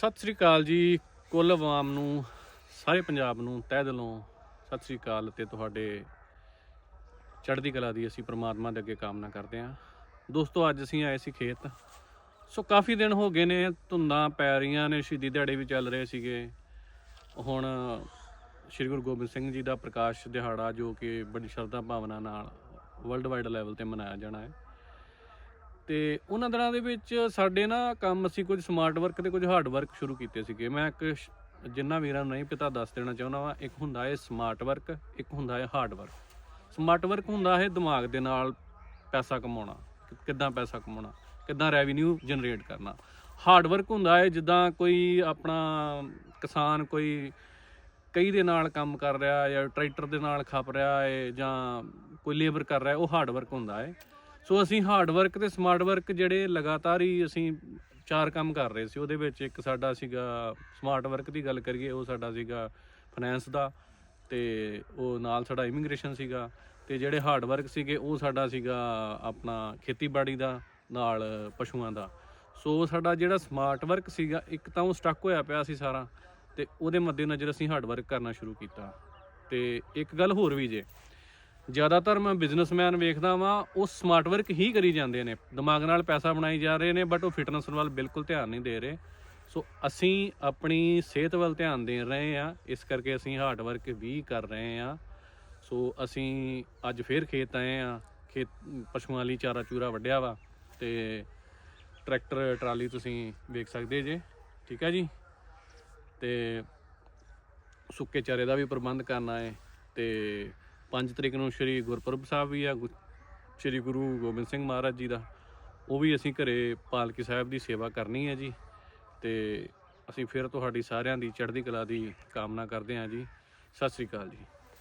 ਸਤਿ ਸ੍ਰੀ ਅਕਾਲ ਜੀ। ਕੁੱਲ ਆਵਾਮ ਨੂੰ, ਸਾਰੇ ਪੰਜਾਬ ਨੂੰ ਤਹਿ ਦਿਲੋਂ ਸਤਿ ਸ੍ਰੀ ਅਕਾਲ ਤੇ ਤੁਹਾਡੇ ਚੜ੍ਹਦੀ ਕਲਾ ਦੀ ਅਸੀਂ ਪ੍ਰਮਾਤਮਾ ਦੇ ਅੱਗੇ ਕਾਮਨਾ ਕਰਦੇ ਹਾਂ। ਦੋਸਤੋ, ਅੱਜ ਅਸੀਂ ਆਏ ਸੀ ਖੇਤ। ਸੋ ਕਾਫੀ ਦਿਨ ਹੋ ਗਏ ਨੇ, ਧੁੰਦਾਂ ਪੈ ਰਹੀਆਂ ਨੇ, ਸ਼ਹੀਦੀ ਦਿਹਾੜੇ ਵੀ ਚੱਲ ਰਹੇ ਸੀਗੇ। ਹੁਣ ਸ੍ਰੀ ਗੁਰੂ ਗੋਬਿੰਦ ਸਿੰਘ ਜੀ ਦਾ ਪ੍ਰਕਾਸ਼ ਦਿਹਾੜਾ ਜੋ ਕਿ ਬੜੀ ਸ਼ਰਧਾ ਭਾਵਨਾ ਨਾਲ ਵਰਲਡ ਵਾਈਡ ਲੈਵਲ ਤੇ ਮਨਾਇਆ ਜਾਣਾ ਹੈ। ਤੇ ਉਹਨਾਂ ਦਿਨਾਂ ਦੇ ਵਿੱਚ ਸਾਡੇ ਨਾ ਕੰਮ ਅਸੀਂ ਕੁਝ ਸਮਾਰਟ ਵਰਕ ਤੇ ਕੁਝ ਹਾਰਡ ਵਰਕ ਸ਼ੁਰੂ ਕੀਤੇ ਸੀਗੇ। ਮੈਂ ਇੱਕ ਜਿੰਨਾ ਵੀਰਾਂ ਨੂੰ ਨਹੀਂ ਪਤਾ ਦੱਸ ਦੇਣਾ ਚਾਹੁੰਦਾ ਵਾਂ, ਇੱਕ ਹੁੰਦਾ ਹੈ ਸਮਾਰਟ ਵਰਕ ਇੱਕ ਹੁੰਦਾ ਹੈ ਹਾਰਡ ਵਰਕ ਸਮਾਰਟ ਵਰਕ ਹੁੰਦਾ ਹੈ ਦਿਮਾਗ ਦੇ ਨਾਲ ਪੈਸਾ ਕਮਾਉਣਾ ਕਿੱਦਾਂ ਪੈਸਾ ਕਮਾਉਣਾ, ਕਿੱਦਾਂ ਰੈਵਨਿਊ ਜਨਰੇਟ ਕਰਨਾ। ਹਾਰਡ ਵਰਕ ਹੁੰਦਾ ਹੈ ਜਿੱਦਾਂ ਕੋਈ ਆਪਣਾ ਕਿਸਾਨ ਕੋਈ ਕਈ ਦੇ ਨਾਲ ਕੰਮ ਕਰ ਰਿਹਾ ਜਾਂ ਟਰੈਕਟਰ ਦੇ ਨਾਲ ਖੱਪ ਰਿਹਾ ਹੈ ਜਾਂ ਕੋਈ ਲੇਬਰ ਕਰ ਰਿਹਾ, ਉਹ ਹਾਰਡ ਵਰਕ ਹੁੰਦਾ ਹੈ ਸੋ ਅਸੀਂ ਹਾਰਡ ਵਰਕ ਤੇ ਸਮਾਰਟ ਵਰਕ ਜਿਹੜੇ ਲਗਾਤਾਰ ਹੀ ਅਸੀਂ ਚਾਰ ਕੰਮ ਕਰ ਰਹੇ ਸੀ, ਉਹਦੇ ਵਿੱਚ ਇੱਕ ਸਾਡਾ ਸੀਗਾ ਸਮਾਰਟ ਵਰਕ ਦੀ ਗੱਲ ਕਰੀਏ, ਉਹ ਸਾਡਾ ਸੀਗਾ ਫਾਈਨੈਂਸ ਦਾ ਤੇ ਉਹ ਨਾਲ ਸਾਡਾ ਇਮੀਗ੍ਰੇਸ਼ਨ ਸੀਗਾ ਤੇ ਜਿਹੜੇ ਹਾਰਡ ਵਰਕ ਸੀਗੇ, ਉਹ ਸਾਡਾ ਸੀਗਾ ਆਪਣਾ ਖੇਤੀਬਾੜੀ ਦਾ, ਨਾਲ ਪਸ਼ੂਆਂ ਦਾ। ਸੋ ਸਾਡਾ ਜਿਹੜਾ ਸਮਾਰਟ ਵਰਕ ਸੀਗਾ, ਇੱਕ ਤਾਂ ਉਹ ਸਟਕ ਹੋਇਆ ਪਿਆ ਸੀ ਸਾਰਾ ਤੇ ਉਹਦੇ ਮੱਦੇਨਜ਼ਰ ਅਸੀਂ ਹਾਰਡ ਵਰਕ ਕਰਨਾ ਸ਼ੁਰੂ ਕੀਤਾ। ਤੇ ਇੱਕ ਗੱਲ ਹੋਰ ਵੀ ਜੇ ਜ਼ਿਆਦਾਤਰ ਮੈਂ ਬਿਜ਼ਨਸਮੈਨ ਵੇਖਦਾ ਵਾਂ, ਉਹ ਸਮਾਰਟ ਵਰਕ ਹੀ ਕਰੀ ਜਾਂਦੇ ਨੇ। ਦਿਮਾਗ ਨਾਲ ਪੈਸਾ ਬਣਾਈ ਜਾ ਰਹੇ ਨੇ ਬਟ ਉਹ ਫਿਟਨੈਸ ਵੱਲ ਬਿਲਕੁਲ ਧਿਆਨ ਨਹੀਂ ਦੇ ਰਹੇ। ਸੋ ਅਸੀਂ ਆਪਣੀ ਸਿਹਤ ਵੱਲ ਧਿਆਨ ਦੇ ਰਹੇ ਆ ਇਸ ਕਰਕੇ ਅਸੀਂ ਹਾਰਡ ਵਰਕ ਵੀ ਕਰ ਰਹੇ ਆ ਸੋ ਅਸੀਂ ਅੱਜ ਫੇਰ ਖੇਤ ਆਏ ਆ ਖੇਤ, ਪਸ਼ੂਆਂ ਲਈ ਚਾਰਾ ਚੂਰਾ ਵੱਢਿਆ ਵਾ, ਤੇ ਟਰੈਕਟਰ, ਟਰਾਲੀ ਤੁਸੀਂ ਵੇਖ ਸਕਦੇ ਜੇ, ਠੀਕ ਹੈ ਜੀ? ਤੇ ਸੁੱਕੇ ਚਾਰੇ ਦਾ ਵੀ ਪ੍ਰਬੰਧ ਕਰਨਾ ਹੈ, ਤੇ 5 ਤਰੀਕ ਨੂੰ ਸ਼੍ਰੀ ਗੁਰਪੁਰਬ ਸਾਹਿਬ ਵੀ ਆ, ਗੁ- ਸ਼੍ਰੀ ਗੁਰੂ ਗੋਬਿੰਦ ਸਿੰਘ ਮਹਾਰਾਜ ਜੀ ਦਾ। ਉਹ ਵੀ ਅਸੀਂ ਘਰੇ ਪਾਲਕੀ ਸਾਹਿਬ ਦੀ ਸੇਵਾ ਕਰਨੀ ਹੈ ਜੀ ਤੇ ਅਸੀਂ ਫਿਰ ਤੁਹਾਡੀ ਸਾਰਿਆਂ ਦੀ ਚੜ੍ਹਦੀ ਕਲਾ ਦੀ ਕਾਮਨਾ ਕਰਦੇ ਹਾਂ ਜੀ। ਸਤਿ ਸ੍ਰੀ ਅਕਾਲ ਜੀ।